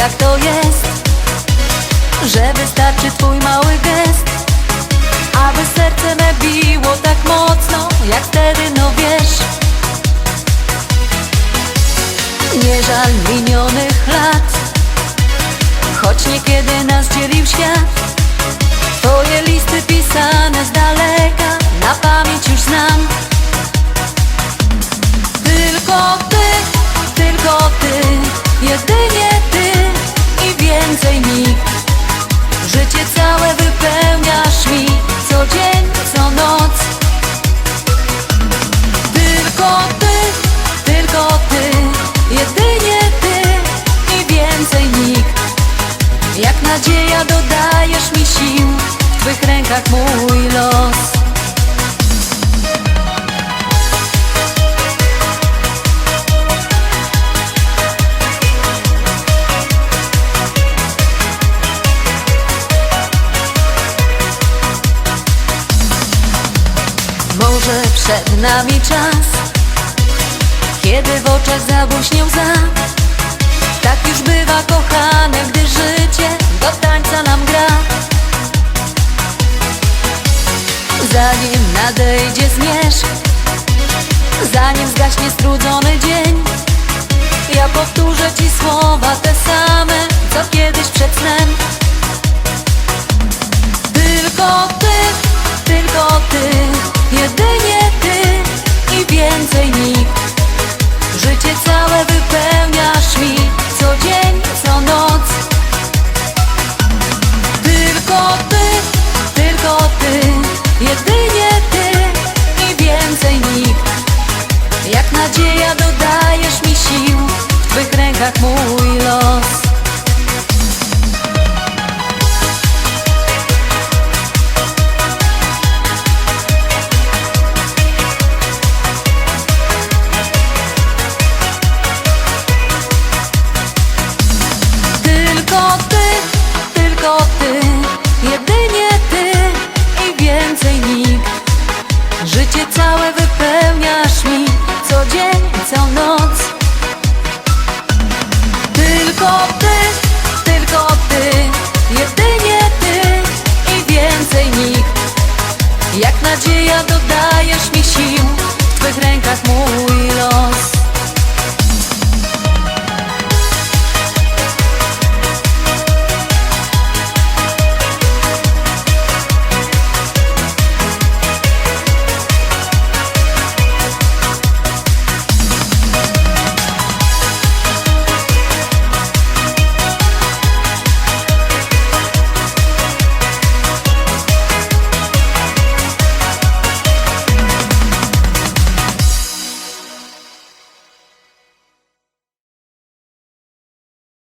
jak to jest Że wystarczy twój mały gest Aby serce me biło tak mocno Jak wtedy, no wiesz. Nie żal minionych lat Choć niekiedy nas dzielił świat nadzieja dodajesz mi sił W twych rękach mój los. Może przed nami czas Kiedy w oczach zabłyśnie łza. Tak już bywa kochane, gdy Nadejdzie zmierzch Zanim zgaśnie strudzony dzień Ja powtórzę ci słowa te same Co kiedyś przed snem Dodajesz mi sił W twych rękach mój los. Tylko ty, tylko ty, jedynie ty i więcej nikt. Życie całe wypełniasz Tylko ty, tylko ty, jedynie ty i więcej nikt. Jak nadzieja dodajesz mi sił, w twych rękach mój los.